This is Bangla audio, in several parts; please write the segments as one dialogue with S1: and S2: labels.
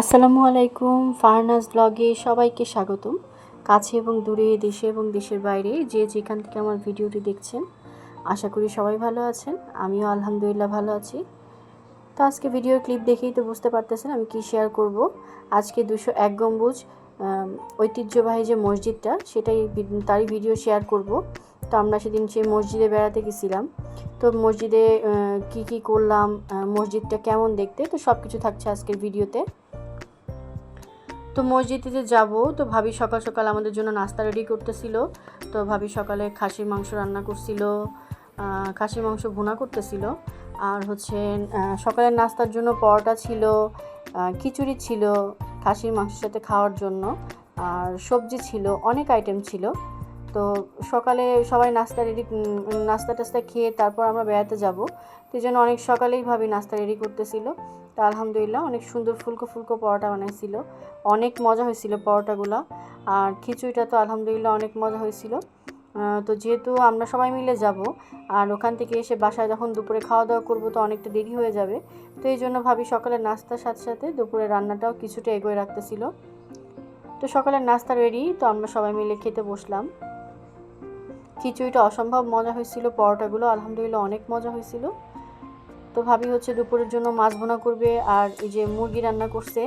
S1: আসসালামু আলাইকুম ফারনাজ ব্লগে সবাইকে স্বাগতম। কাছে এবং দূরে, দেশে এবং দেশের বাইরে যে যেখান থেকে আমার ভিডিওটি দেখছেন, আশা করি সবাই ভালো আছেন। আমিও আলহামদুলিল্লাহ ভালো আছি। তো আজকে ভিডিও ক্লিপ দেখেই তো বুঝতে পারতেছেন আমি কি শেয়ার করব। আজকে দুশো এক গম্বুজ ঐতিহ্যবাহী যে মসজিদটা, সেটাই তারই ভিডিও শেয়ার করব। তো আমরা সেদিন সেই মসজিদে বেড়াতে গেছিলাম। তো মসজিদে কি কি করলাম মসজিদটা কেমন দেখতে, তো সব কিছু থাকছে আজকের ভিডিওতে। তো মসজিদে যাব, তো ভাবি সকাল সকাল আমাদের জন্য নাস্তা রেডি করতেছিল। তো ভাবি সকালে খাসির মাংস রান্না করছিল খাসির মাংস ভুনা করতেছিল। আর হচ্ছে সকালের নাস্তার জন্য পরোটা ছিল খিচুড়ি ছিল খাসির মাংসের সাথে খাওয়ার জন্য। আর সবজি ছিল, অনেক আইটেম ছিল। তো সকালে সবাই নাস্তা রেডি নাস্তা টাস্তা খেয়ে তারপর আমরা বেড়াতে যাব। তো জন্য অনেক সকালেই ভাবি নাস্তা রেডি করতেছিল। তো আলহামদুলিল্লাহ, অনেক সুন্দর ফুলকো ফুলকো পরোটা বানাইছিল। অনেক মজা হয়েছিল পরোটাগুলো। আর খিচুড়িটা তো আলহামদুলিল্লাহ অনেক মজা হয়েছিল। তো যেহেতু আমরা সবাই মিলে যাব, আর ওখান থেকে এসে বাসায় যখন দুপুরে খাওয়া দাওয়া করব তো অনেকটা দেরি হয়ে যাবে। তো এই জন্য ভাবি সকালের নাস্তার সাথে সাথে দুপুরে রান্নাটাও কিছুটা এগোয় রাখতেছিল। তো সকালের নাস্তা রেডি তো আমরা সবাই মিলে খেতে বসলাম। খিচুড়িটা অসম্ভব মজা হয়েছিল, পরোটাগুলো আলহামদুলিল্লাহ অনেক মজা হয়েছিল। তো ভাবি হচ্ছে দুপুরের জন্য মাছ ভুনা করবে আর এই যে মুরগি রান্না করছে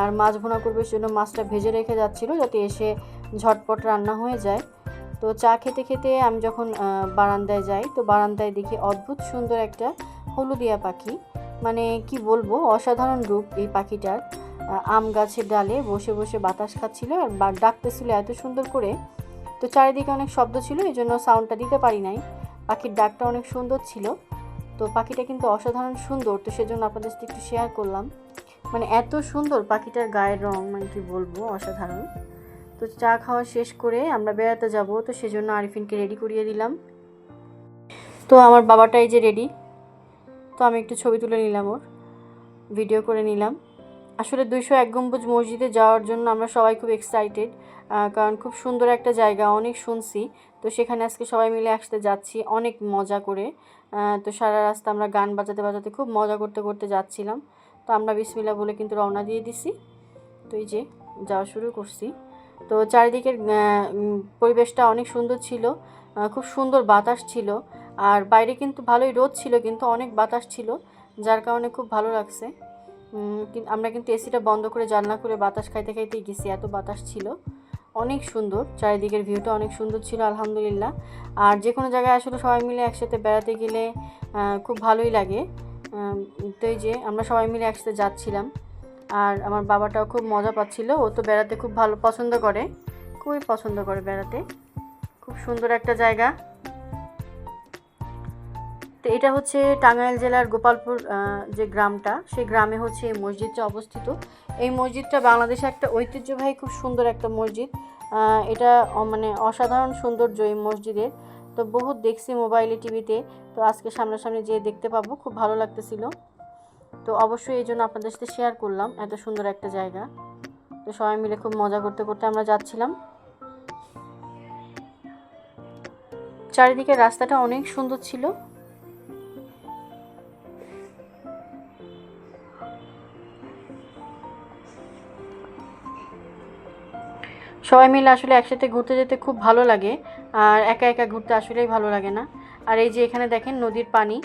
S1: আর মাছ ভুনা করবে সেজন্য মাছটা ভেজে রেখে যাচ্ছিল যাতে এসে ঝটপট রান্না হয়ে যায়। তো চা খেতে খেতে আমি যখন বারান্দায় যাই তো বারান্দায় দেখি অদ্ভুত সুন্দর একটা হলুদিয়া পাখি। মানে কি বলব, অসাধারণ রূপ এই পাখিটার। আম গাছের ডালে বসে বসে বাতাস খাচ্ছিল আর ডাকতেছিল এত সুন্দর করে। তো চারিদিকে অনেক শব্দ ছিল এই জন্য সাউন্ডটা দিতে পারি নাই। পাখির ডাকটা অনেক সুন্দর ছিল। তো পাখিটা কিন্তু অসাধারণ সুন্দর, তো সেজন্য আপনাদের সাথে একটু শেয়ার করলাম। মানে এত সুন্দর পাখিটার গায়ের রং মানে কি বলব, অসাধারণ। তো চা খাওয়া শেষ করে আমরা বেড়াতে যাব, তো সেজন্য আরিফিনকে রেডি করিয়ে দিলাম। তো আমার বাবাটাই যে রেডি তো আমি একটু ছবি তুলে নিলাম ওর ভিডিও করে নিলাম। আসলে দুইশো এক গম্বুজ মসজিদে যাওয়ার জন্য আমরা সবাই খুব এক্সাইটেড কারণ খুব সুন্দর একটা জায়গা, অনেক শুনছি। তো সেখানে আজকে সবাই মিলে একসাথে যাচ্ছি, অনেক মজা করে। তো সারা রাস্তা আমরা গান বাজাতে বাজাতে খুব মজা করতে করতে যাচ্ছিলাম। তো আমরা বিসমিল্লা বলে কিন্তু রওনা দিয়ে দিছি। তো এই যে যাওয়া শুরু করছি। তো চারিদিকের পরিবেশটা অনেক সুন্দর ছিল। খুব সুন্দর বাতাস ছিল। আর বাইরে কিন্তু ভালোই রোদ ছিল, কিন্তু অনেক বাতাস ছিল, যার কারণে খুব ভালো লাগছে। আমরা কিন্তু এসিটা বন্ধ করে জানলা করে বাতাস খাইতে, খাইতেই গেছি, এত বাতাস ছিল। অনেক সুন্দর, চারিদিকের ভিউটা অনেক সুন্দর ছিল, আলহামদুলিল্লাহ। আর যে কোনো জায়গায় আসলে সবাই মিলে একসাথে বেড়াতে গেলে খুব ভালোই লাগে। তো এই যে আমরা সবাই মিলে একসাথে যাচ্ছিলাম। আর আমার বাবাটাও খুব মজা পাচ্ছিল, ও তো বেড়াতে খুব ভালো পছন্দ করে, খুবই পছন্দ করে বেড়াতে। খুব সুন্দর একটা জায়গা। তো এটা হচ্ছে টাঙ্গাইল জেলার গোপালপুর যে গ্রামটা, সেই গ্রামে হচ্ছে এই মসজিদটা অবস্থিত। এই মসজিদটা বাংলাদেশে একটা ঐতিহ্যবাহী, খুব সুন্দর একটা মসজিদ। এটা মানে অসাধারণ সৌন্দর্য এই মসজিদের। তো বহুত দেখছি মোবাইলে, টিভিতে। তো আজকে সামনাসামনি যেয়ে দেখতে পাবো, খুব ভালো লাগতেছিল। তো অবশ্যই এই জন্য আপনাদের সাথে শেয়ার করলাম, এত সুন্দর একটা জায়গা। তো সবাই মিলে খুব মজা করতে করতে আমরা যাচ্ছিলাম। চারিদিকে রাস্তাটা অনেক সুন্দর ছিল। সবাই মিলে আসলে একসাথে ঘুরতে যেতে খুব ভালো লাগে, আর একা একা ঘুরতে আসলেই ভালো লাগে না। আর এই যে এখানে দেখেন নদীর পানি,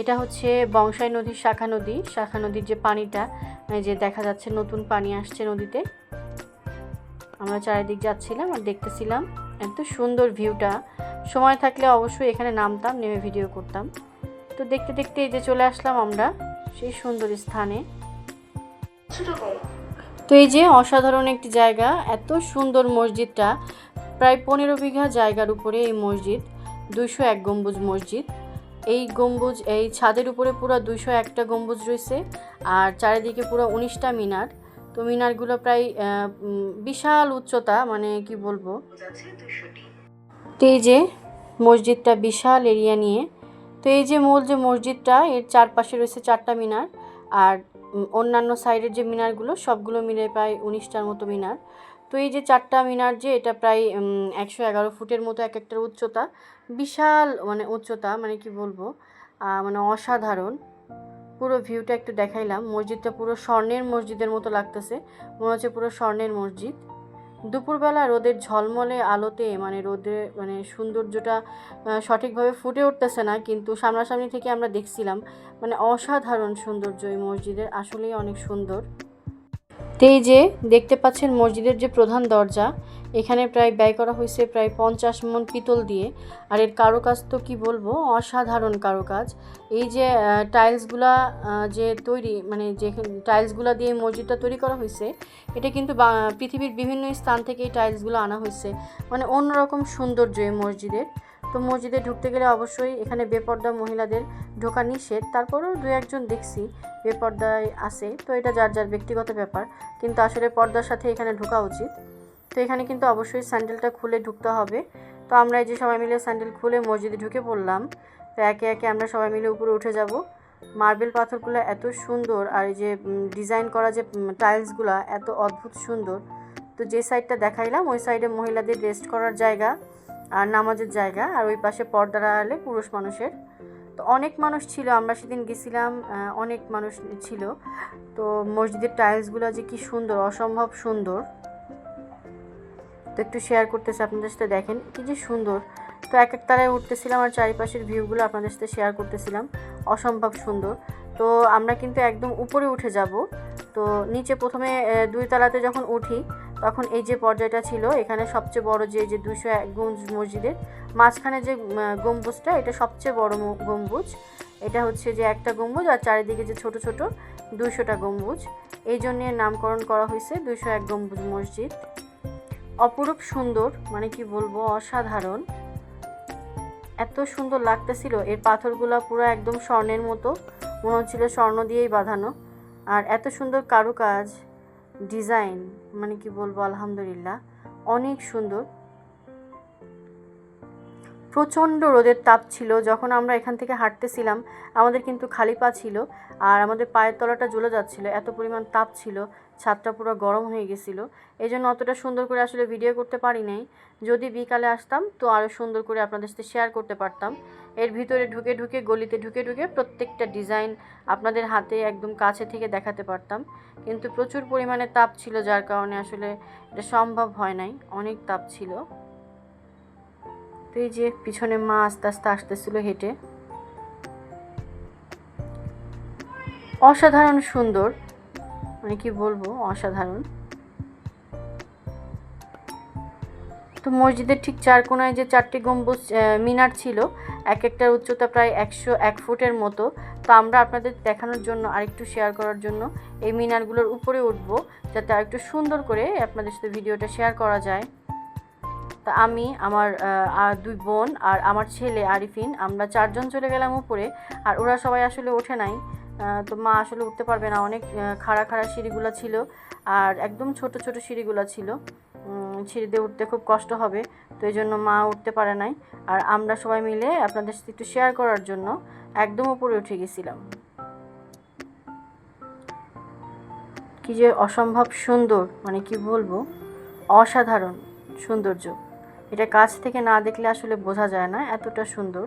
S1: এটা হচ্ছে বংশাই নদীর শাখা নদী। শাখা নদীর যে পানিটা, এই যে দেখা যাচ্ছে নতুন পানি আসছে নদীতে। আমরা চারিদিক যাচ্ছিলাম আর দেখতেছিলাম, এত সুন্দর ভিউটা। সময় থাকলে অবশ্যই এখানে নামতাম, নেমে ভিডিও করতাম। তো দেখতে দেখতে এই যে চলে আসলাম আমরা সেই সুন্দর স্থানে। তো এই যে অসাধারণ একটি জায়গা, এত সুন্দর মসজিদটা, প্রায় পনেরো বিঘা জায়গার উপরে এই মসজিদ, দুইশো এক গম্বুজ মসজিদ। এই গম্বুজ, এই ছাদের উপরে পুরো দুইশো একটা গম্বুজ রয়েছে আর চারিদিকে পুরো উনিশটা মিনার। তো মিনারগুলো প্রায় বিশাল উচ্চতা মানে কি বলব? তো এই যে মসজিদটা বিশাল এরিয়া নিয়ে, তো এই যে মূল যে মসজিদটা, এর চারপাশে রয়েছে চারটা মিনার আর অন্যান্য সাইডের যে মিনারগুলো, সবগুলো মিলে প্রায় উনিশটার মতো মিনার। তো এই যে চারটা মিনার যে, এটা প্রায় একশো এগারো ফুটের মতো এক একটার উচ্চতা। বিশাল মানে উচ্চতা মানে কি বলব মানে অসাধারণ। পুরো ভিউটা একটু দেখাইলাম। মসজিদটা পুরো স্বর্ণের মসজিদের মতো লাগতেছে। মনে হচ্ছে পুরো স্বর্ণের মসজিদ। দুপুরবেলা রোদের ঝলমলে আলোতে মানে রোদে মানে সৌন্দর্যটা সঠিকভাবে ফুটে উঠতেছে না, কিন্তু সামনাসামনি থেকে আমরা দেখছিলাম মানে অসাধারণ সৌন্দর্য এই মসজিদের, আসলেই অনেক সুন্দর। তো এই যে দেখতে পাচ্ছেন মসজিদের যে প্রধান দরজা, এখানে প্রায় ব্যয় করা হয়েছে প্রায় পঞ্চাশ মন পিতল দিয়ে। আর এর কারুকাজ তো কি বলব, অসাধারণ কারুকাজ। এই যে টাইলসগুলা যে তৈরি মানে যে টাইলসগুলা দিয়ে মসজিদটা তৈরি করা হয়েছে, এটা কিন্তু পৃথিবীর বিভিন্ন স্থান থেকে এই টাইলসগুলো আনা হয়েছে। মানে অন্যরকম সৌন্দর্য এই মসজিদের। তো মসজিদে ঢুকতে গেলে অবশ্যই এখানে বেপর্দা মহিলাদের ঢোকা নিষেধ। তারপরেও দু একজন দেখছি বেপর্দায় আছে। তো এটা যার যার ব্যক্তিগত ব্যাপার। কিন্তু আসলে পর্দার সাথে এখানে ঢোকা উচিত। তো এখানে কিন্তু অবশ্যই স্যান্ডেলটা খুলে ঢুকতে হবে। তো আমরা এই যে সবাই মিলে স্যান্ডেল খুলে মসজিদে ঢুকে পড়লাম। তো একে একে আমরা সবাই মিলে উপরে উঠে যাব। মার্বেল পাথরগুলো এত সুন্দর আর এই যে ডিজাইন করা যে টাইলসগুলো এত অদ্ভুত সুন্দর। তো যে সাইডটা দেখাইলাম, ওই সাইডে মহিলাদের রেস্ট করার জায়গা। আর নামাজের জায়গা, আর ওই পাশে পর্দার আড়ালে পুরুষ মানুষের। তো অনেক মানুষ ছিল, আমরা সেদিন গেছিলাম অনেক মানুষ ছিল। তো মসজিদের টাইলসগুলো যে কি সুন্দর, অসম্ভব সুন্দর। তো একটু শেয়ার করতেছি, আপনাদের সাথে দেখেন কি যে সুন্দর। তো এক এক তারায় উঠতেছিলাম আর চারিপাশের ভিউগুলো আপনাদের সাথে শেয়ার করতেছিলাম, অসম্ভব সুন্দর। তো আমরা কিন্তু একদম উপরে উঠে যাব। তো নিচে প্রথমে দুই তালাতে যখন উঠি তখন এই যে পর্যায়টা ছিল, এখানে সবচেয়ে বড় যে যে দুশো এক গঞ্জ মসজিদের, মাঝখানে যে গম্বুজটা, এটা সবচেয়ে বড় গম্বুজ। এটা হচ্ছে যে একটা গম্বুজ আর চারিদিকে যে ছোট ছোট দুইশোটা গম্বুজ। এই জন্যে নামকরণ করা হয়েছে দুইশো এক গম্বুজ মসজিদ। অপরূপ সুন্দর মানে কি বলব, অসাধারণ। এত সুন্দর লাগতেছিল, এর পাথরগুলো পুরো একদম স্বর্ণের মতো। মনে হচ্ছিল স্বর্ণ দিয়েই বাঁধানো। আর এত সুন্দর কারুকাজ। ডিজাইন মানে কি বলব, আলহামদুলিল্লাহ, অনেক সুন্দর। প্রচণ্ড রোদের তাপ ছিল, যখন আমরা এখান থেকে হাঁটতেছিলাম, আমাদের কিন্তু খালি পা ছিল, আর আমাদের পায়ের তলাটা জ্বলে যাচ্ছিল, এত পরিমাণ তাপ ছিল ছাদটা পুরো গরম হয়ে গেছিল। এই জন্য অতটা সুন্দর করে আসলে ভিডিও করতে পারি নাই। যদি বিকালে আসতাম, তো আরও সুন্দর করে আপনাদের সাথে শেয়ার করতে পারতাম। এর ভিতরে ঢুকে ঢুকে, গলিতে ঢুকে ঢুকে প্রত্যেকটা ডিজাইন আপনাদের হাতে একদম কাছে থেকে দেখাতে পারতাম। কিন্তু প্রচুর পরিমাণে তাপ ছিল, যার কারণে আসলে এটা সম্ভব হয় নাই। অনেক তাপ ছিল। তো এই যে পিছনে মা আস্তে আস্তে আসতেছিল হেঁটে। অসাধারণ সুন্দর। মানে কি বলব, অসাধারণ। তো মসজিদের ঠিক চার কোনায় যে চারটি গম্বুজ মিনার ছিল এক একটার উচ্চতা প্রায় একশো এক ফুটের মতো। তো আমরা আপনাদের দেখানোর জন্য আরেকটু শেয়ার করার জন্য এই মিনারগুলোর উপরে উঠব, যাতে আরেকটু সুন্দর করে আপনাদের সাথে ভিডিওটা শেয়ার করা যায়। তা আমি, আমার দুই বোন আর আমার ছেলে আরিফিন, আমরা চারজন চলে গেলাম উপরে, আর ওরা সবাই আসলে ওঠে নাই। তো মা আসলে উঠতে পারবে না। অনেক খাড়া খাড়া সিঁড়িগুলো ছিল আর একদম ছোট ছোট সিঁড়িগুলো ছিল। উম, সিঁড়ি দিয়ে উঠতে খুব কষ্ট হবে তো এই জন্য মা উঠতে পারে নাই। আর আমরা সবাই মিলে আপনাদের সাথে একটু শেয়ার করার জন্য একদম উপরে উঠে গেছিলাম। কি যে অসম্ভব সুন্দর মানে কি বলব? অসাধারণ সৌন্দর্য। এটা কাছ থেকে না দেখলে আসলে বোঝা যায় না এতটা সুন্দর।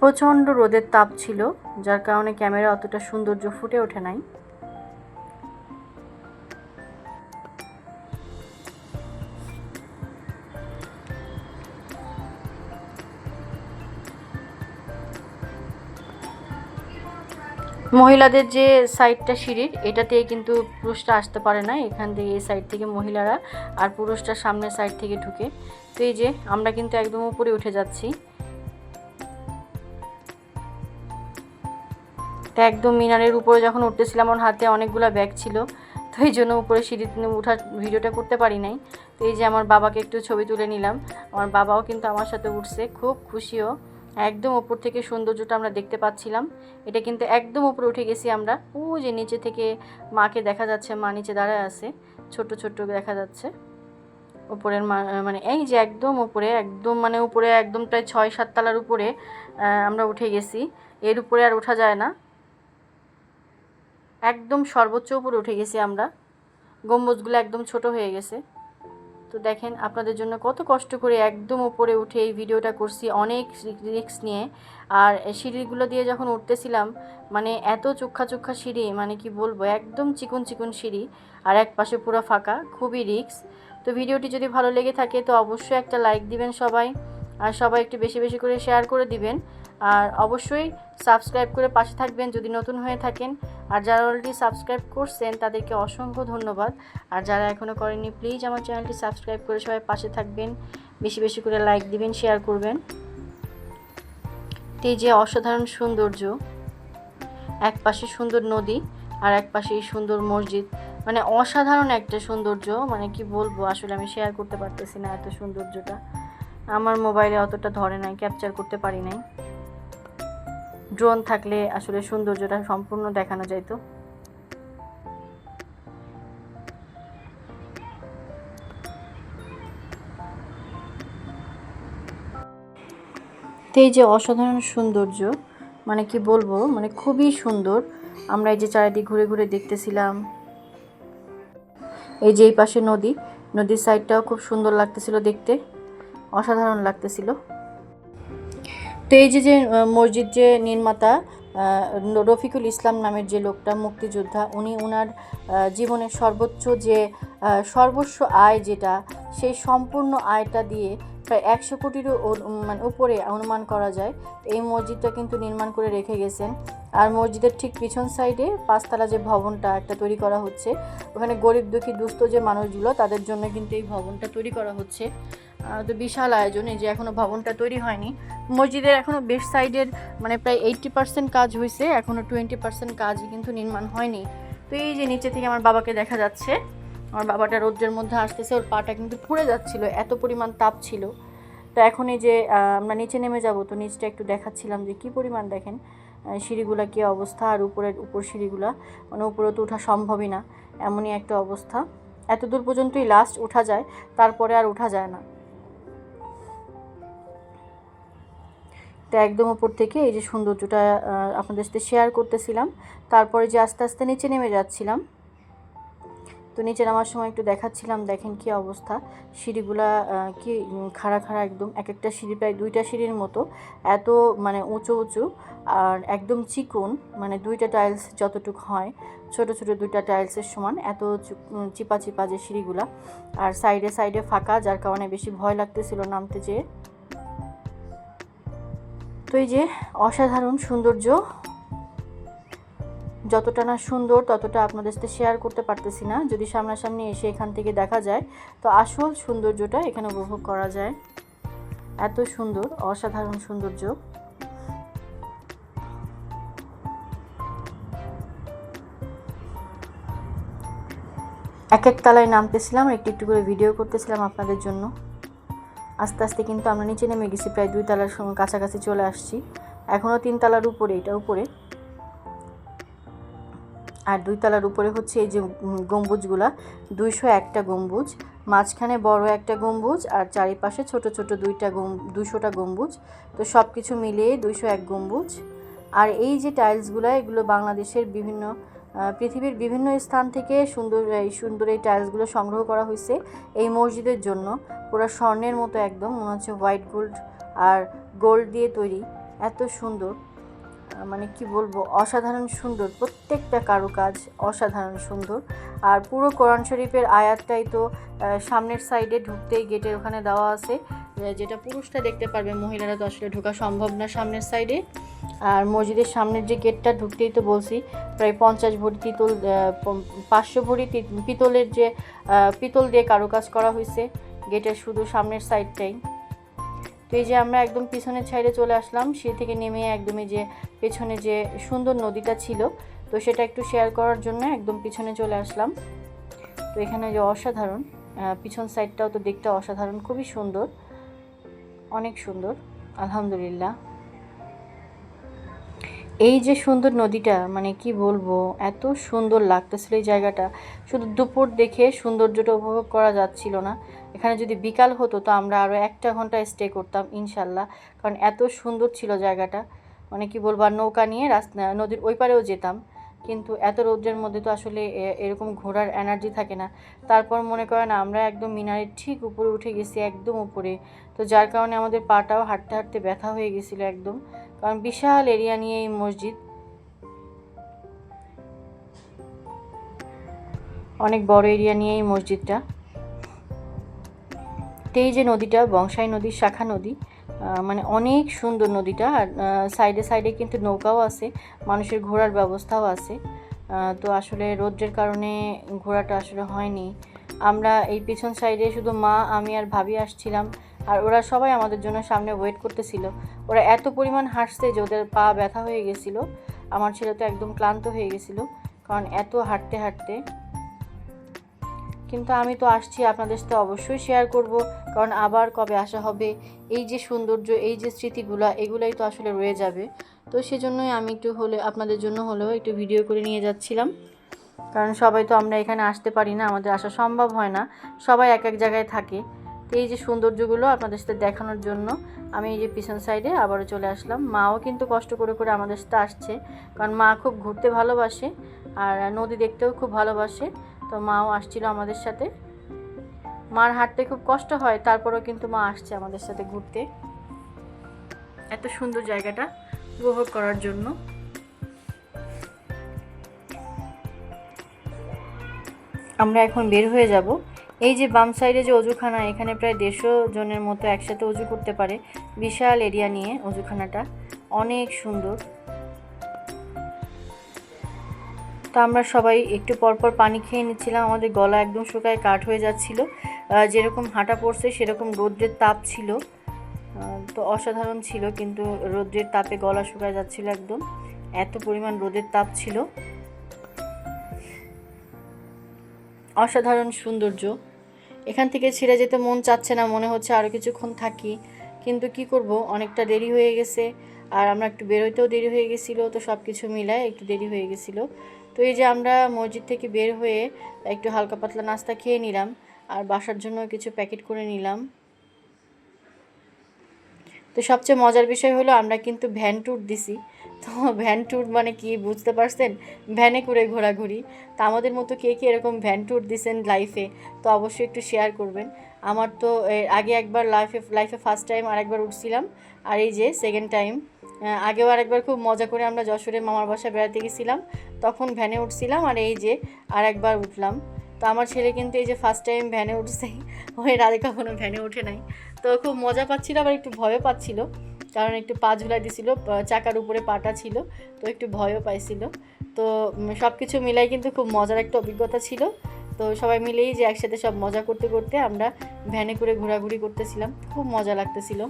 S1: প্রচণ্ড রোদের তাপ ছিল, যার কারণে ক্যামেরা অতটা সৌন্দর্য ফুটে ওঠে নাই। মহিলাদের যে সাইডটা সিঁড়ির এটাতে কিন্তু পুরুষরা আসতে পারে না। এখান থেকে এই সাইড থেকে মহিলারা আর পুরুষটা সামনের সাইড থেকে ঢুকে। তো এই যে, আমরা কিন্তু একদম উপরে উঠে যাচ্ছি। তো একদম মিনারের উপরে যখন উঠতেছিলাম আমার হাতে অনেকগুলো ব্যাগ ছিল। তো এই জন্য উপরে সিঁড়িতে উঠার ভিডিওটা করতে পারি নাই। তো এই যে আমার বাবাকে একটু ছবি তুলে নিলাম। আমার বাবাও কিন্তু আমার সাথে উঠছে, খুব খুশিও। একদম উপর থেকে সৌন্দর্যটা আমরা দেখতে পাচ্ছিলাম। এটা কিন্তু একদম উপরে উঠে গেছি আমরা। ও যে নিচে থেকে মাকে দেখা যাচ্ছে, মা নিচে দাঁড়ায় আছে। ছোট ছোট দেখা যাচ্ছে। উপরের মানে এই যে একদম উপরে, একদম মানে উপরে একদম প্রায় ছয় সাত তলার উপরে আমরা উঠে গেছি। এর উপরে আর ওঠা যায় না। একদম সর্বোচ্চ উপরে উঠে গেছি আমরা। গম্বুজগুলো একদম ছোট হয়ে গেছে। তো দেখেন, আপনাদের জন্য কত কষ্ট করে একদম উপরে উঠে এই ভিডিওটা করছি অনেক রিক্স নিয়ে। আর সিঁড়িগুলো দিয়ে যখন উঠতেছিলাম মানে এত চুক্ষা চুক্ষা সিঁড়ি মানে কি বলব, একদম চিকন চিকন সিঁড়ি, আর এক পাশে পুরো ফাঁকা, খুবই রিক্স তো ভিডিওটি যদি ভালো লেগে থাকে, তো অবশ্যই একটা লাইক দিবেন সবাই, আর সবাই একটু বেশি বেশি করে শেয়ার করে দিবেন। আর অবশ্যই সাবস্ক্রাইব করে পাশে থাকবেন যদি নতুন হয়ে থাকেন। আর যারা অলরেডি সাবস্ক্রাইব করছেন, তাদেরকে অসংখ্য ধন্যবাদ। আর যারা এখনও করেননি প্লিজ আমার চ্যানেলটি সাবস্ক্রাইব করে সবাই পাশে থাকবেন। বেশি বেশি করে লাইক দিবেন শেয়ার করবেন। এই যে অসাধারণ সৌন্দর্য, এক পাশে সুন্দর নদী আর এক পাশে এই সুন্দর মসজিদ। মানে অসাধারণ একটা সৌন্দর্য মানে কি বলব, আসলে আমি শেয়ার করতে পারতেছি না এত সৌন্দর্যটা। আমার মোবাইলে অতটা ধরে নাই ক্যাপচার করতে পারি নাই। ড্রোন থাকলে আসলে সৌন্দর্যটা সম্পূর্ণ দেখানো যাইতো তো। এই যে অসাধারণ সৌন্দর্য মানে কি বলব মানে খুবই সুন্দর। আমরা এই যে চারিদিক ঘুরে ঘুরে দেখতেছিলাম। এই যে এই পাশে নদী, নদীর সাইডটাও খুব সুন্দর লাগতেছিল দেখতে, অসাধারণ লাগতেছিল। তো এই যে যে মসজিদ যে নির্মাতা রফিকুল ইসলাম নামের যে লোকটা, মুক্তিযোদ্ধা, উনি ওনার জীবনের সর্বোচ্চ যে সর্বস্ব আয় যেটা, সেই সম্পূর্ণ আয়টা দিয়ে প্রায় একশো কোটিরও মানে উপরে অনুমান করা যায়। এই মসজিদটা কিন্তু নির্মাণ করে রেখে গেছেন। আর মসজিদের ঠিক পিছন সাইডে পাঁচতলা যে ভবনটা একটা তৈরি করা হচ্ছে, ওখানে গরিব দুঃখী দুস্থ যে মানুষগুলো, তাদের জন্য কিন্তু এই ভবনটা তৈরি করা হচ্ছে। তো বিশাল আয়োজন, এই যে এখনও ভবনটা তৈরি হয়নি। মসজিদের এখনও বেশ সাইডের মানে প্রায় এইট্টি পার্সেন্ট কাজ হয়েছে এখনও টোয়েন্টি পার্সেন্ট কাজই কিন্তু নির্মাণ হয়নি। তো এই যে নিচে থেকে আমার বাবাকে দেখা যাচ্ছে। আমার বাবাটা রৌদ্রের মধ্যে আসতেছে, ওর পাটা কিন্তু পুড়ে যাচ্ছিল, এত পরিমাণ তাপ ছিল। তো এখন এই যে আমরা নিচে নেমে যাব, তো নিচটা একটু দেখাচ্ছিলাম যে কি পরিমাণ দেখেন সিঁড়িগুলা কী অবস্থা আর উপরের, উপর সিঁড়িগুলা মানে উপরে তো ওঠা সম্ভবই না, এমনই একটা অবস্থা। এত দূর পর্যন্তই লাস্ট ওঠা যায়, তারপরে আর ওঠা যায় না। তো একদম উপর থেকে এই যে সৌন্দর্যটা আপনাদের সাথে শেয়ার করতেছিলাম, তারপরে যে আস্তে আস্তে নিচে নেমে যাচ্ছিলাম তো নিচে নামার সময় একটু দেখাচ্ছিলাম, দেখেন কি অবস্থা। সিঁড়িগুলা কি খাড়া খাড়া একদম এক একটা সিঁড়ি প্রায় দুইটা সিঁড়ির মতো, এত মানে উঁচু উঁচু আর একদম চিকন মানে দুইটা টাইলস যতটুকু হয়, ছোট ছোট দুইটা টাইলসের সমান, এত চিপা চিপা যে সিঁড়িগুলা। আর সাইডে সাইডে ফাঁকা, যার কারণে বেশি ভয় লাগতেছিল নামতে যেয়ে। তো এই যে অসাধারণ সৌন্দর্য যতটা না সুন্দর, ততটা আপনাদের সাথে শেয়ার করতে পারতেছি না। যদি সামনাসামনি এসে এখান থেকে দেখা যায়, তো আসল সৌন্দর্যটা এখানে উপভোগ করা যায়। এত সুন্দর, অসাধারণ সৌন্দর্য। এক এক তলায় নামতেছিলাম একটু একটু করে ভিডিও করতেছিলাম আপনাদের জন্য। আস্তে আস্তে কিন্তু আমরা নিচে নেমে গেছি, প্রায় দুই তলার কাছাকাছি চলে আসছি। এখনও তিন তলার উপরে, এটা উপরে। আর দুই তলার উপরে হচ্ছে এই যে গম্বুজগুলা। দুইশো একটা গম্বুজ, মাঝখানে বড় একটা গম্বুজ আর চারিপাশে ছোট ছোট দুইটা গম, দুশোটা গম্বুজ। তো সব কিছু মিলিয়ে দুইশো এক গম্বুজ। আর এই যে টাইলসগুলো, এগুলো বাংলাদেশের বিভিন্ন পৃথিবীর বিভিন্ন স্থান থেকে সুন্দর, এই সুন্দর এই টাইলসগুলো সংগ্রহ করা হয়েছে এই মসজিদের জন্য। পুরো স্বর্ণের মতো একদম, মনে হচ্ছে হোয়াইট গোল্ড আর গোল্ড দিয়ে তৈরি। এত সুন্দর। মানে কি বলব, অসাধারণ সুন্দর, প্রত্যেকটা কারুকাজ অসাধারণ সুন্দর। আর পুরো কোরআন শরীফের আয়াতটাই তো সামনের সাইডে ঢুকতেই গেটের ওখানে দেওয়া আছে। যেটা পুরুষটা দেখতে পারবে, মহিলারা তো আসলে ঢোকা সম্ভব না সামনের সাইডে আর মসজিদের সামনের যে গেটটা ঢুকতেই তো বলছি, প্রায় পঞ্চাশ ভরি তিতল পাঁচশো ভরি পিতলের যে পিতল দিয়ে কারুকাজ করা হয়েছে গেটের শুধু সামনের সাইডটাই তো এই যে আমরা একদম পিছনের সাইডে চলে আসলাম, সে থেকে নেমে একদমই যে পেছনে যে সুন্দর নদীটা ছিল, তো সেটা একটু শেয়ার করার জন্য একদম পিছনে চলে আসলাম। তো এখানে যে অসাধারণ পিছন সাইডটাও তো দেখতে অসাধারণ, খুবই সুন্দর, অনেক সুন্দর, আলহামদুলিল্লাহ। এই যে সুন্দর নদীটা মানে কি বলব, এত সুন্দর লাগতেছিল এই জায়গাটা। শুধু দুপুর দেখে সৌন্দর্যটা উপভোগ করা যাচ্ছিল না। এখানে যদি বিকাল হতো, তো আমরা আরও একটা ঘণ্টা স্টে করতাম, ইনশাল্লাহ। কারণ এত সুন্দর ছিল জায়গাটা। মানে কি বলব, আর নৌকা নিয়ে রাস্তা, নদীর ওই পারেও যেতাম। কিন্তু এত রৌদ্রের মধ্যে তো আসলে এরকম ঘোরার এনার্জি থাকে না। তারপর মনে করেন আমরা একদম মিনারের ঠিক উপরে উঠে গেছি, একদম উপরে। তো যার কারণে আমাদের পাটাও হাঁটতে হাঁটতে ব্যথা হয়ে গেছিল একদম। কারণ বিশাল এরিয়া নিয়ে এই মসজিদ। অনেক বড় এরিয়া নিয়ে এই মসজিদটা। তো এই যে নদীটা, বংশাই নদীর শাখা নদী মানে অনেক সুন্দর নদীটা। আর সাইডে সাইডে কিন্তু নৌকাও আছে, মানুষের ঘোরার ব্যবস্থাও আছে। তো আসলে রৌদ্রের কারণে ঘোরাটা আসলে হয়নি। আমরা এই পিছন সাইডে শুধু মা, আমি আর ভাবি আসছিলাম। আর ওরা সবাই আমাদের জন্য সামনে ওয়েট করতেছিল। ওরা এত পরিমাণ হাসছে যে ওদের পা ব্যথা হয়ে গেছিল। আমার ছেলে তো একদম ক্লান্ত হয়ে গেছিল। কারণ এত হাঁটতে হাঁটতে কিন্তু আমি তো আসছি আপনাদের সাথে অবশ্যই শেয়ার করব, কারণ আবার কবে আসা হবে, এই যে সৌন্দর্য, এই যে স্মৃতিগুলো, এগুলাই তো আসলে রয়ে যাবে। তো সেজন্যই আমি একটু হলে, আপনাদের জন্য হলেও একটু ভিডিও করে নিয়ে যাচ্ছিলাম। কারণ সবাই তো আমরা এখানে আসতে পারি না, আমাদের আসা সম্ভব হয় না, সবাই এক এক জায়গায় থাকে। তো এই যে সৌন্দর্যগুলো আপনাদের সাথে দেখানোর জন্য আমি এই যে পিছন সাইডে আবারও চলে আসলাম। মাও কিন্তু কষ্ট করে করে আমাদের সাথে আসছে, কারণ মা খুব ঘুরতে ভালোবাসে, আর নদী দেখতেও খুব ভালোবাসে। তো মাও আসছিল আমাদের সাথে। মার হাঁটতে খুব কষ্ট হয়, তারপরেও কিন্তু মা আসছে আমাদের সাথে ঘুরতে। এত সুন্দর জায়গাটা উপভোগ করার জন্য। আমরা এখন বের হয়ে যাব। এই যে বাম সাইডে যে অজুখানা, এখানে প্রায় দেড়শো জনের মতো একসাথে অজু করতে পারে। বিশাল এরিয়া নিয়ে অজুখানাটা। অনেক সুন্দর। তো আমরা সবাই একটু পরপর পানি খেয়ে নিচ্ছিলাম। আমাদের গলা একদম শুকায় কাঠ হয়ে যাচ্ছিল। যেরকম হাঁটা পড়ছে, সেরকম রৌদ্রের তাপ ছিল। তো অসাধারণ ছিল, কিন্তু রৌদ্রের তাপে গলা শুকায় যাচ্ছিল একদম। এত পরিমাণ রোদের তাপ ছিল। অসাধারণ সৌন্দর্য। এখান থেকে ছেড়ে যেতে মন চাচ্ছে না, মনে হচ্ছে আরও কিছুক্ষণ থাকি। কিন্তু কি করব? অনেকটা দেরি হয়ে গেছে। আর আমরা একটু বেরোতেও দেরি হয়ে গেছিল, তো সব কিছু মিলায় একটু দেরি হয়ে গেছিল। তো এই যে আমরা মসজিদ থেকে বের হয়ে একটু হালকা পাতলা নাস্তা খেয়ে নিলাম আর বাসার জন্য কিছু প্যাকেট করে নিলাম। তো সবচেয়ে মজার বিষয় হলো আমরা কিন্তু ভ্যান ট্যুর দিছি। তো ভ্যান ট্যুর মানে কি বুঝতে পারছেন? ভ্যানে করে ঘোরাঘুরি। তা আমাদের মতো কে কে এরকম ভ্যান ট্যুর দিছেন লাইফে তো অবশ্যই একটু শেয়ার করবেন। আমার তো আগে একবার লাইফে লাইফে ফার্স্ট টাইম আর একবার উঠছিলাম। আর এই যে সেকেন্ড টাইম আগেও আরেকবার খুব মজা করে আমরা যশোরে মামার বাসা বেড়াতে গেছিলাম, তখন ভ্যানে উঠছিলাম আর এই যে আর একবার উঠলাম। তো আমার ছেলে কিন্তু এই যে ফার্স্ট টাইম ভ্যানে উঠছে ও এর আগে কখনো ভ্যানে উঠে নাই। তো খুব মজা পাচ্ছিল, আবার একটু ভয়ও পাচ্ছিল, কারণ একটু পা ঝুলাই দিছিল চাকার উপরে পাটা ছিল, তো একটু ভয়ও পাইছিল। তো সব কিছু মিলাই কিন্তু খুব মজার একটা অভিজ্ঞতা ছিল। তো সবাই মিলেই যে একসাথে সব মজা করতে করতে আমরা ভ্যানে করে ঘোরাঘুরি করতেছিলাম, খুব মজা লাগতেছিল।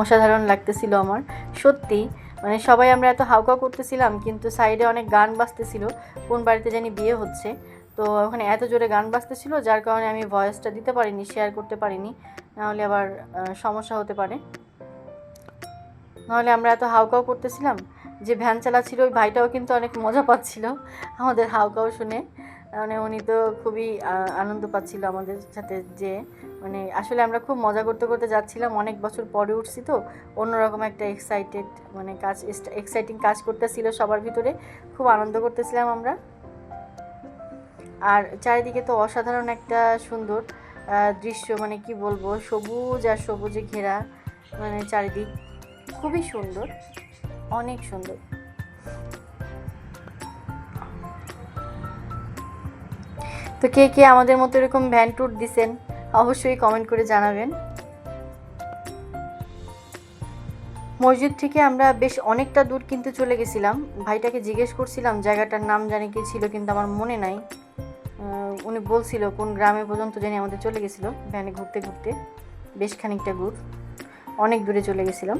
S1: অসাধারণ লাগতেছিল আমার, সত্যি। মানে সবাই আমরা এত হাউকাউ করতেছিলাম, কিন্তু সাইডে অনেক গান বাজতেছিল, কোন বাড়িতে জানি বিয়ে হচ্ছে। তো ওখানে এত জোরে গান বাজতেছিল, যার কারণে আমি ভয়েসটা দিতে পারিনি শেয়ার করতে পারিনি, নাহলে আবার সমস্যা হতে পারে। নাহলে আমরা এত হাউকাউ করতেছিলাম যে ভ্যান চালাচ্ছিল, ওই ভাইটাও কিন্তু অনেক মজা পাচ্ছিল আমাদের হাউকাউ শুনে। মানে উনি তো খুবই আনন্দ পাচ্ছিল আমাদের সাথে যে মানে আসলে আমরা খুব মজা করতে করতে যাচ্ছিলাম, অনেক বছর পরে উঠছি তো, অন্যরকম একটা এক্সাইটেড মানে কাজ এক্সাইটিং কাজ করতেছিল সবার ভিতরে, খুব আনন্দ করতেছিলাম আমরা। আর চারিদিকে তো অসাধারণ একটা সুন্দর দৃশ্য মানে কি বলব, সবুজ আর সবুজে ঘেরা মানে চারিদিক খুবই সুন্দর, অনেক সুন্দর। তো কে কে আমাদের মতো এরকম ভ্যান ট্যুর দিছেন? অবশ্যই কমেন্ট করে জানাবেন। মসজিদ থেকে আমরা বেশ অনেকটা দূর কিন্তু চলে গেছিলাম। ভাইটাকে জিজ্ঞেস করছিলাম, জায়গাটার নাম জানি কি ছিল কিন্তু আমার মনে নাই। উনি বলছিল, কোন গ্রামে পর্যন্ত জানি আমাদের চলে গেছিল, ভ্যানে ঘুরতে ঘুরতে। বেশ খানিকটা দূর, অনেক দূরে চলে গেছিলাম।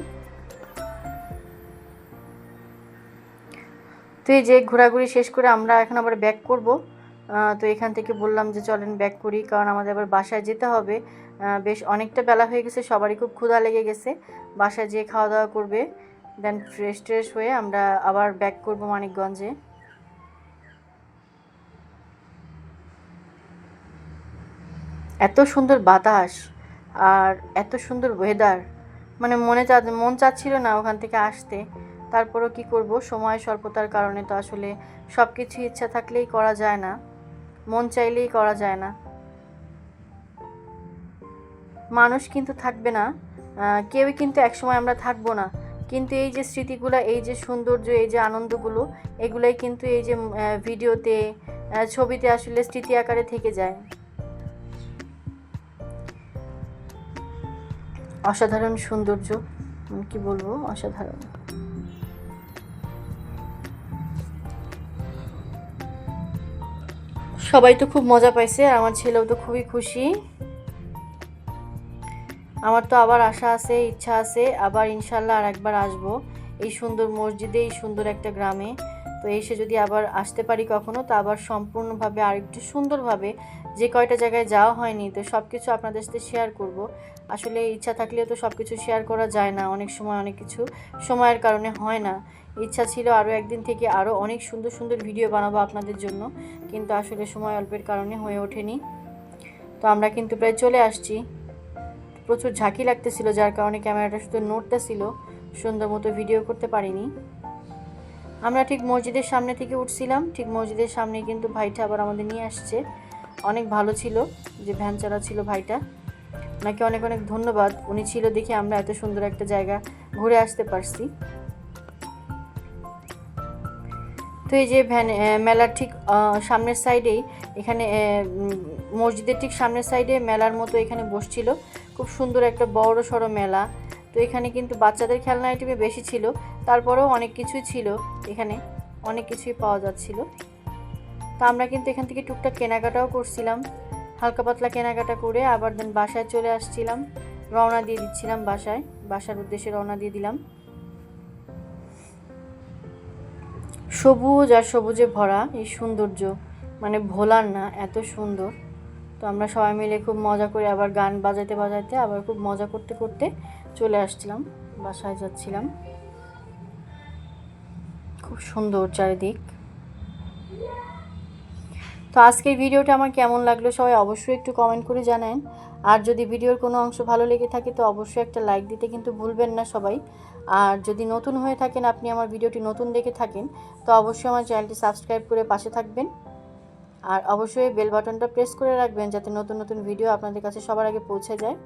S1: তো এই যে ঘোরাঘুরি শেষ করে আমরা এখন আবার ব্যাক করব। তো এখান থেকে বললাম যে চলেন ব্যাক করি, কারণ আমাদের আবার বাসায় যেতে হবে। বেশ অনেকটা বেলা হয়ে গেছে, সবারই খুব ক্ষুধা লেগে গেছে। বাসায় যেয়ে খাওয়া দাওয়া করবে দেন ফ্রেশ ট্রেশ হয়ে আমরা আবার ব্যাক করব মানিকগঞ্জে। এত সুন্দর বাতাস আর এত সুন্দর ওয়েদার মানে মনে চা, মন চাচ্ছিল না ওখান থেকে আসতে। তারপরও কি করব? সময় স্বল্পতার কারণে তো আসলে সব কিছু ইচ্ছা থাকলেই করা যায় না। মন চাইলেই করা যায় না। মানুষ কিন্তু থাকবে না। কেউই কিন্তু একসময় আমরা থাকব না। কিন্তু এই যে স্মৃতিগুলো, এই যে সৌন্দর্য, এই যে আনন্দগুলো, এগুলাই কিন্তু এই যে ভিডিওতে ছবিতে আসলে স্মৃতি আকারে থেকে যায়। অসাধারণ সৌন্দর্য কি বলব? অসাধারণ। সবাই তো খুব মজা পাইছে, আর আমার ছেলেও তো খুবই খুশি। আমার তো আবার আশা আছে, ইচ্ছা আছে, আবার ইনশাল্লাহ আর একবার আসব এই সুন্দর মসজিদে, এই সুন্দর একটা গ্রামে। তো এসে যদি আবার আসতে পারি কখনো, তো আবার সম্পূর্ণভাবে আর একটু সুন্দরভাবে যে কয়টা জায়গায় যাওয়া হয়নি, তো সব কিছু আপনাদের সাথে শেয়ার করব। আসলে ইচ্ছা থাকলেও তো সব কিছু শেয়ার করা যায় না, অনেক সময় অনেক কিছু সময়ের কারণে হয় না। ইচ্ছা ছিল আরও একদিন থেকে আরও অনেক সুন্দর সুন্দর ভিডিও বানাবো আপনাদের জন্য, কিন্তু আসলে সময় অল্পের কারণে হয়ে ওঠেনি। তো আমরা কিন্তু প্রায় চলে আসছি। প্রচুর ঝাঁকি লাগতেছিল, যার কারণে ক্যামেরাটা শুধু নড়তেছিল সুন্দর মতো ভিডিও করতে পারিনি। আমরা ঠিক মসজিদের সামনে থেকে উঠছিলাম, ঠিক মসজিদের সামনে কিন্তু ভাইটা আবার আমাদের নিয়ে আসছে। অনেক ভালো ছিল যে ভ্যান চালা ছিল ভাইটা। ওনাকে অনেক অনেক ধন্যবাদ, উনি ছিল দেখে আমরা এত সুন্দর একটা জায়গা ঘুরে আসতে পারছি। তো এই যে ভ্যান মেলার ঠিক সামনের সাইডেই এখানে মসজিদের ঠিক সামনের সাইডে মেলার মতো এখানে বসছিল। খুব সুন্দর একটা বড় সড়ো মেলা। তো এখানে কিন্তু বাচ্চাদের খেলনা আইটেমে বেশি ছিল। তারপরেও অনেক কিছুই ছিল এখানে। অনেক কিছুই পাওয়া যাচ্ছিল। তো আমরা কিন্তু এখান থেকে টুকটাক কেনাকাটাও করছিলাম। হালকা পাতলা কেনাকাটা করে আবার দেন বাসায় চলে আসছিলাম। রওনা দিয়ে দিচ্ছিলাম বাসায়। বাসার উদ্দেশ্যে রওনা দিয়ে দিলাম। সবুজ আর সবুজে ভরা এই সৌন্দর্য। মানে ভোলার না, এত সুন্দর। তো আমরা সবাই মিলে খুব মজা করে আবার গান বাজাতে বাজাতে আবার খুব মজা করতে করতে চলে আসছিলাম, বাসায় যাচ্ছিলাম। খুব সুন্দর চারিদিক। তো আজকের ভিডিওটা আমার কেমন লাগল সবাই অবশ্যই একটু কমেন্ট করে জানান। আর যদি ভিডিওর কোনো অংশ ভালো লেগে থাকে তো অবশ্যই একটা লাইক দিতে কিন্তু ভুলবেন না সবাই। আর যদি নতুন হয়ে থাকেন, আপনি আমার ভিডিওটি নতুন দেখে থাকেন, তো অবশ্যই আমার চ্যানেলটি সাবস্ক্রাইব করে পাশে থাকবেন। আর অবশ্যই বেল বাটনটা প্রেস করে রাখবেন যাতে নতুন নতুন ভিডিও আপনাদের কাছে সবার আগে পৌঁছে যায়।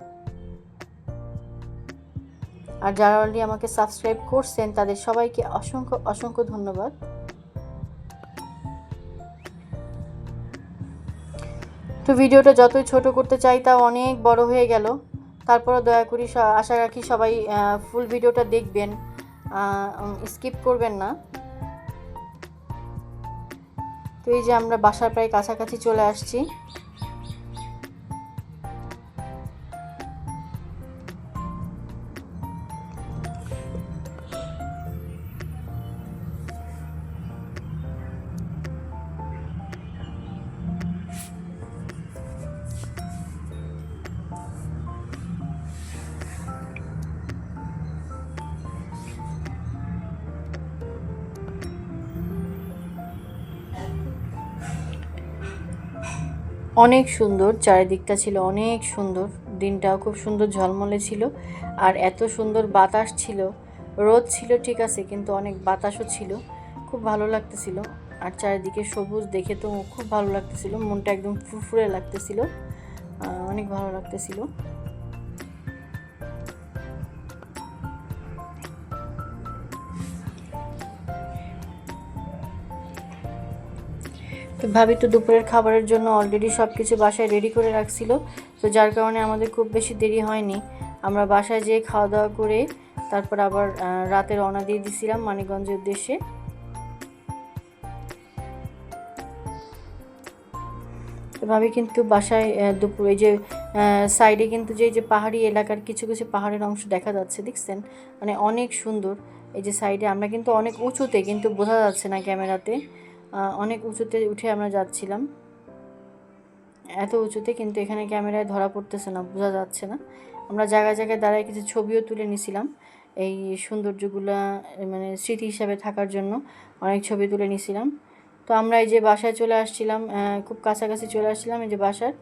S1: আর যারা অলরেডি আমাকে সাবস্ক্রাইব করছেন, তাদের সবাইকে অসংখ্য অসংখ্য ধন্যবাদ। তো ভিডিওটা যতই ছোট করতে চাই তা অনেক বড় হয়ে গেল। তারপরে দয়া করি আশা রাখি সবাই ফুল ভিডিওটা দেখবেন। স্কিপ করবেন না। তো এই যে আমরা বাসার প্রায় কাছাকাছি চলে আসছি। অনেক সুন্দর, চারিদিকটা ছিল অনেক সুন্দর, দিনটাও খুব সুন্দর ঝলমলে ছিল, আর এত সুন্দর বাতাস ছিল, রোদ ছিল ঠিক আছে, কিন্তু অনেক বাতাসও ছিল, খুব ভালো লাগতেছিল, আর চারিদিকে সবুজ দেখে তো খুব ভালো লাগতেছিল, মনটা একদম ফুরফুরে লাগতেছিল অনেক ভালো লাগতেছিল। তো ভাবি তো দুপুরের খাবারের জন্য অলরেডি সব কিছু বাসায় রেডি করে রাখছিল, তো যার কারণে আমাদের খুব বেশি দেরি হয়নি। আমরা বাসায় যেয়ে খাওয়া দাওয়া করে তারপর আবার রাতে রওনা দিয়ে দিছিলাম মানিকগঞ্জের উদ্দেশ্যে। ভাবি কিন্তু বাসায় দুপুর, এই যে সাইডে কিন্তু যে যে পাহাড়ি এলাকার কিছু কিছু পাহাড়ের অংশ দেখা যাচ্ছে, দেখছেন? মানে অনেক সুন্দর। এই যে সাইডে আমরা কিন্তু অনেক উঁচুতে, কিন্তু বোঝা যাচ্ছে না ক্যামেরাতে। অনেক উঁচুতে উঠে আমরা যাচ্ছিলাম। এত উঁচুতে কিন্তু এখানে ক্যামেরায় ধরা পড়তেছে না, বোঝা যাচ্ছে না। আমরা জায়গায় জায়গায় দাঁড়ায় কিছু ছবিও তুলে নিছিলাম। এই সৌন্দর্যগুলা মানে স্মৃতি হিসাবে থাকার জন্য অনেক ছবি তুলে নিছিলাম। তো আমরা এই যে বাসায় চলে আসছিলাম খুব কাছাকাছি চলে আসছিলাম এই যে বাসার,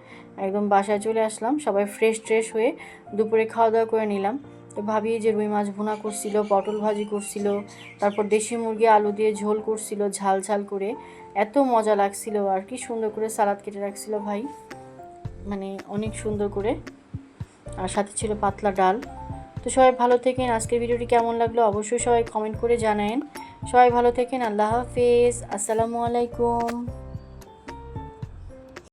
S1: একদম বাসায় চলে আসলাম। সবাই ফ্রেশ ট্রেশ হয়ে দুপুরে খাওয়া দাওয়া করে নিলাম। ভাবি যে রুই মাছ ভুনা করছিল, পটল ভাজি করছিল, তারপর দেশি মুরগি, আলু দিয়ে ঝোল করছিল, ঝাল ঝাল করে। এত মজা লাগছিল আর কি সুন্দর করে সালাদ কেটে রাখছিল ভাই। মানে অনেক সুন্দর করে। আর সাথে ছিল পাতলা ডাল। তো সবাই ভালো থেকেন, আজকের ভিডিওটি কেমন লাগল অবশ্যই সবাই কমেন্ট করে জানায়েন। সবাই ভালো থেকেন, আল্লাহ হাফেজ, আসসালামু আলাইকুম।